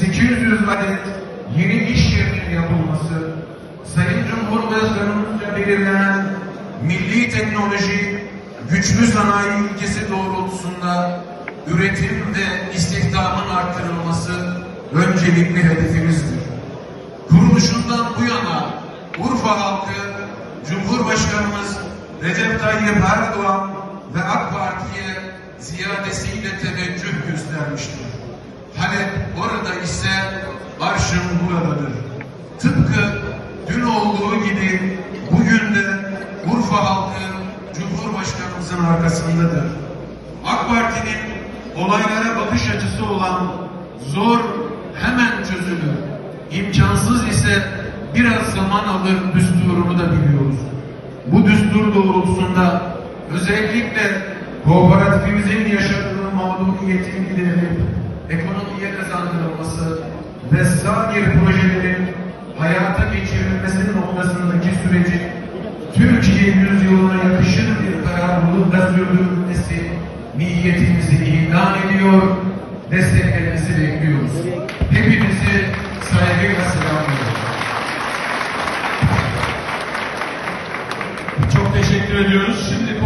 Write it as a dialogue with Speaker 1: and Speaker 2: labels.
Speaker 1: 800 adet yeni iş yerinin yapılması, Sayın Cumhurbaşkanımızca belirlenen milli teknoloji, güçlü sanayi ilkesi doğrultusunda üretim ve istihdamın artırılması öncelikli hedefimizdir. Kuruluşundan bu yana Urfa halkı Cumhurbaşkanımız Recep Tayyip Erdoğan ve AK Parti'ye ziyadesiyle teveccüh göstermiştir. Halep orada ise arşın buradadır. Tıpkı dün olduğu gibi bugün de Urfa halkı Cumhurbaşkanımızın arkasındadır. AK Parti'nin olaylara bakış açısı olan zor hemen çözülür. İmkansız ise biraz zaman alır düsturunu da biliyoruz. Bu düstur doğrultusunda özellikle kooperatifimizin yaşadığı mağduriyetin giderilip ekonomiye kazandırılması ve sair projelerin hayata geçirilmesi noktasındaki süreci Türkiye yüzyılına yakışır bir kararlılıkla sürdürülmesi niyetimizi ilan ediyor, desteklerinizi bekliyoruz. Hepinizi saygıyla selamlıyorum.
Speaker 2: Çok teşekkür ediyoruz. Şimdi